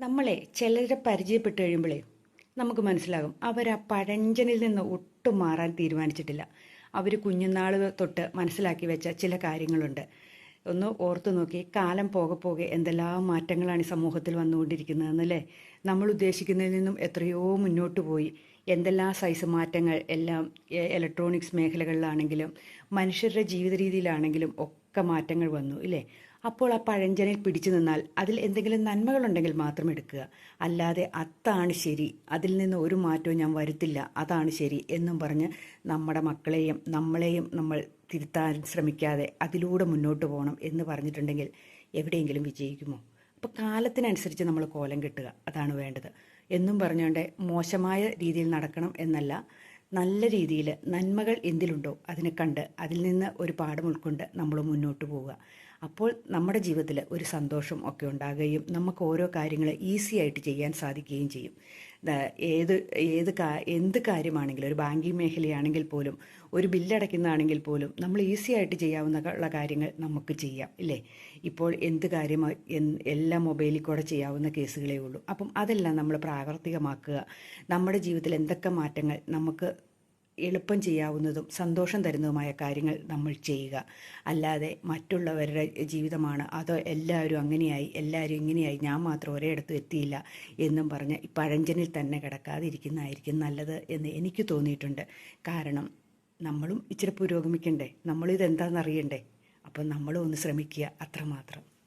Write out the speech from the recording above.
നമ്മളെ ചിലരെ പരിചയപ്പെട്ട് കഴിയുമ്പോഴേ നമുക്ക് മനസ്സിലാകും. അവർ ആ പഴഞ്ചനിൽ നിന്ന് ഒട്ടും മാറാൻ തീരുമാനിച്ചിട്ടില്ല. അവർ കുഞ്ഞുനാൾ തൊട്ട് മനസ്സിലാക്കി വെച്ച ചില കാര്യങ്ങളുണ്ട്. ഒന്ന് ഓർത്തു നോക്കി കാലം പോകെ പോകെ എന്തെല്ലാം മാറ്റങ്ങളാണ് ഈ സമൂഹത്തിൽ വന്നുകൊണ്ടിരിക്കുന്നതെന്നല്ലേ? നമ്മൾ ഉദ്ദേശിക്കുന്നതിൽ നിന്നും എത്രയോ മുന്നോട്ട് പോയി. എന്തെല്ലാം സൈസ് മാറ്റങ്ങൾ എല്ലാം ഇലക്ട്രോണിക്സ് മേഖലകളിലാണെങ്കിലും മനുഷ്യരുടെ ജീവിത രീതിയിലാണെങ്കിലും ഒക്കെ മാറ്റങ്ങൾ വന്നു ഇല്ലേ? അപ്പോൾ ആ പഴഞ്ചനിൽ പിടിച്ചു നിന്നാൽ അതിൽ എന്തെങ്കിലും നന്മകളുണ്ടെങ്കിൽ മാത്രം എടുക്കുക. അല്ലാതെ അത്താണ് ശരി. അതിൽ നിന്ന് ഒരു മാറ്റവും ഞാൻ വരുത്തില്ല. അതാണ് ശരി എന്നും പറഞ്ഞ് നമ്മുടെ മക്കളെയും നമ്മളെയും നമ്മൾ തിരുത്താൻ ശ്രമിക്കാതെ അതിലൂടെ മുന്നോട്ട് പോകണം എന്ന് പറഞ്ഞിട്ടുണ്ടെങ്കിൽ എവിടെയെങ്കിലും വിജയിക്കുമോ? അപ്പോൾ കാലത്തിനനുസരിച്ച് നമ്മൾ കോലം കെട്ടുക. അതാണ് വേണ്ടത്. എന്നും പറഞ്ഞുകൊണ്ട് മോശമായ രീതിയിൽ നടക്കണം എന്നല്ല. നല്ല രീതിയിൽ നന്മകൾ എന്തിലുണ്ടോ അതിനെ കണ്ട് അതിൽ നിന്ന് ഒരു പാഠം ഉൾക്കൊണ്ട് നമ്മൾ മുന്നോട്ട് പോവുക. അപ്പോൾ നമ്മുടെ ജീവിതത്തിൽ ഒരു സന്തോഷം ഒക്കെ ഉണ്ടാകുകയും നമുക്ക് ഓരോ കാര്യങ്ങൾ ഈസി ആയിട്ട് ചെയ്യാൻ സാധിക്കുകയും ചെയ്യും. ഏത് ഏത് കാ എന്ത് കാര്യമാണെങ്കിലും ഒരു ബാങ്കിങ് മേഖലയാണെങ്കിൽ പോലും ഒരു ബില്ലടയ്ക്കുന്നതാണെങ്കിൽ പോലും നമ്മൾ ഈസി ആയിട്ട് ചെയ്യാവുന്ന കാര്യങ്ങൾ നമുക്ക് ചെയ്യാം ഇല്ലേ? ഇപ്പോൾ എന്ത് കാര്യം എല്ലാം മൊബൈലിൽ കൂടെ ചെയ്യാവുന്ന കേസുകളേ ഉള്ളൂ. അപ്പം അതെല്ലാം നമ്മൾ പ്രാവർത്തികമാക്കുക. നമ്മുടെ ജീവിതത്തിൽ എന്തൊക്കെ മാറ്റങ്ങൾ നമുക്ക് എളുപ്പം ചെയ്യാവുന്നതും സന്തോഷം തരുന്നതുമായ കാര്യങ്ങൾ നമ്മൾ ചെയ്യുക. അല്ലാതെ മറ്റുള്ളവരുടെ ജീവിതമാണ് അതോ എല്ലാവരും അങ്ങനെയായി എല്ലാവരും ഇങ്ങനെയായി ഞാൻ മാത്രം ഒരിടത്തും എത്തിയില്ല എന്നും പറഞ്ഞ് പഴഞ്ചനിൽ തന്നെ കിടക്കാതിരിക്കുന്നതായിരിക്കും നല്ലത് എന്ന് എനിക്ക് തോന്നിയിട്ടുണ്ട്. കാരണം നമ്മളും ഇച്ചിരി പുരോഗമിക്കണ്ടേ? നമ്മളിതെന്താണെന്ന് അറിയണ്ടേ അപ്പം നമ്മളും ഒന്ന് ശ്രമിക്കുക അത്രമാത്രം.